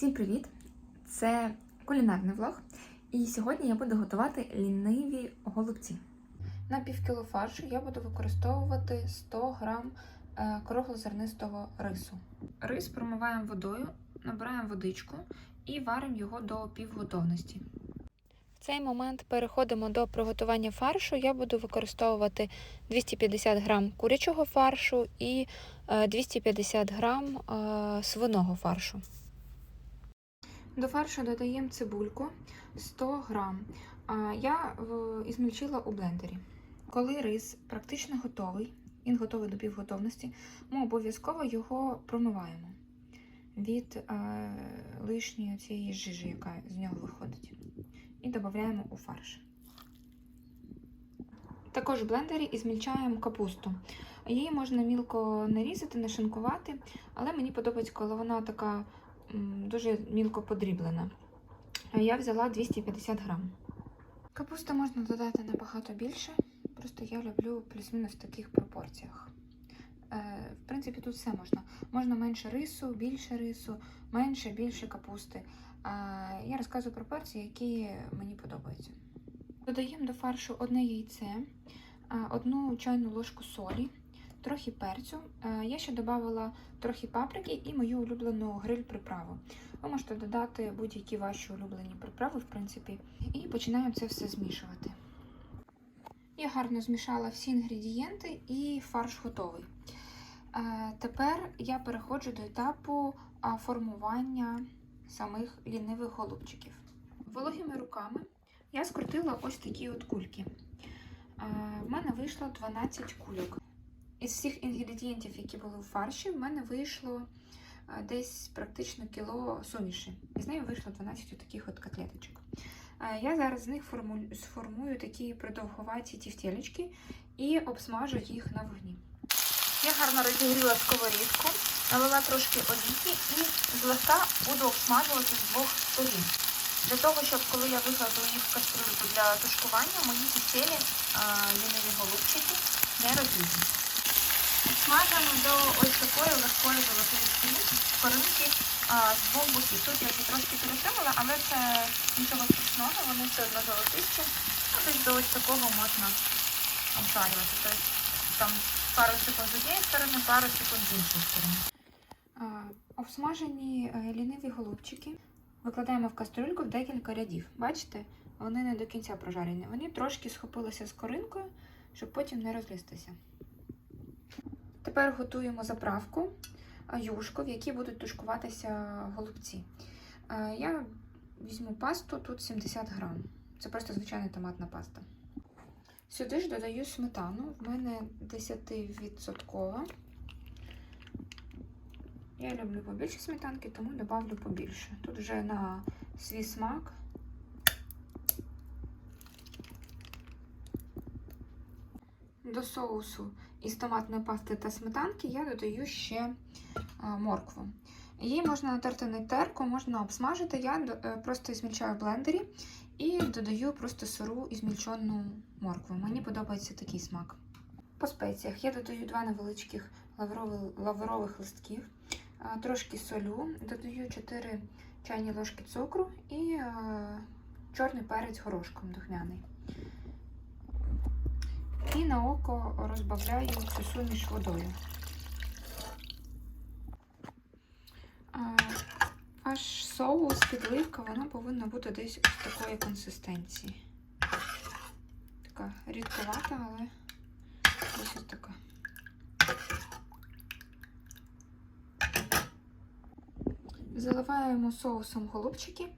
Всім привіт! Це кулінарний влог. І сьогодні я буду готувати ліниві голубці. На півкіло фаршу я буду використовувати 100 грам е, круглозернистого рису. Рис промиваємо водою, набираємо водичку і варимо його до півготовності. В цей момент переходимо до приготування фаршу. Я буду використовувати 250 грам курячого фаршу і е, 250 грам е, свиного фаршу. До фаршу додаємо цибульку 100 грам. Я ізмельчила у блендері. Коли рис практично готовий, він готовий до півготовності, ми обов'язково його промиваємо від е, лишньої цієї жижі, яка з нього виходить. І додаємо у фарш. Також в блендері ізмільчаємо капусту. Її можна мілко нарізати, нашинкувати, але мені подобається, коли вона така дуже мілко подріблена. Я взяла 250 грам. Капусту можна додати набагато більше, просто я люблю плюс-мінус в таких пропорціях. Е, В принципі, тут все можна. Можна менше рису, більше рису, менше, більше капусти. Я розказую пропорції, які мені подобаються. Додаємо до фаршу одне яйце, одну чайну ложку солі, трохи перцю. Е, Я ще додавала трохи паприки і мою улюблену гриль-приправу. Ви можете додати будь-які ваші улюблені приправи, в принципі, і починаємо це все змішувати. Я гарно змішала всі інгредієнти і фарш готовий. Е, Тепер я переходжу до етапу формування самих лінивих голубчиків. Вологими руками я скрутила ось такі от кульки. Е, В мене вийшло 12 кульок. Із всіх інгредієнтів, які були у фарші, в мене вийшло е, десь практично кіло суміші. І з нею вийшло 12 таких от котлеточок. Е, Я зараз з них форму- сформую такі продовгуваті тівтєлечки і обсмажу їх на вогні. Я гарно розігріла сковорідку, налила трошки олійки і злегка буду обсмажувати з двох сторін. Для того, щоб коли я викладу їх в кастрюльку для тушкування, мої тівтєлі ліниві голубчики не розлізуть. Смажимо до ось такої легкої золотої скоринки з двох боків. Тут я трошки перетримала, але це нічого страшного, вони все одно золотисті. Ну, десь до ось такого можна обжарювати. Тобто там пару секунд з однієї сторони, пару секунд з іншої сторони. Обсмажені е, ліниві голубчики викладаємо в кастрюльку в декілька рядів. Бачите, вони не до кінця прожарені. Вони трошки схопилися з коринкою, щоб потім не розлізтися. Тепер готуємо заправку юшку, в якій будуть тушкуватися голубці. Я візьму пасту, тут 70 грам. Це просто звичайна томатна паста. Сюди ж додаю сметану, в мене 10%. Я люблю побільше сметанки, тому добавлю побільше. Тут вже на свій смак. До соусу із томатної пасти та сметанки я додаю ще моркву. Її можна натерти на терку, можна обсмажити. Я е, просто змільчаю в блендері і додаю просто сиру і змільчену моркву. Мені подобається такий смак. По спеціях я додаю два невеличких лаврових, листків, трошки солю, додаю 4 чайні ложки цукру і е, чорний перець горошком духмяний. І на око розбавляю цю суміш водою. Аж соус, підливка, вона повинна бути десь ось такої консистенції. Така рідковата, але ось ось така. Заливаємо соусом голубчики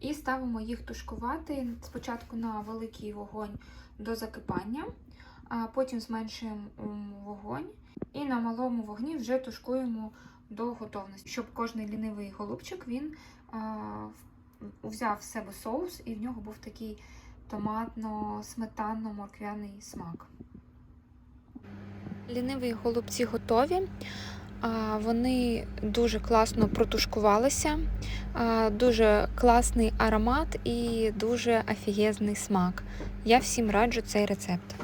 і ставимо їх тушкувати спочатку на великий вогонь до закипання, потім зменшуємо вогонь і на малому вогні вже тушкуємо до готовності, щоб кожний лінивий голубчик він взяв в себе соус і в нього був такий томатно-сметанно-морквяний смак. Ліниві голубці готові. Вони дуже класно протушкувалися, дуже класний аромат і дуже офігезний смак. Я всім раджу цей рецепт.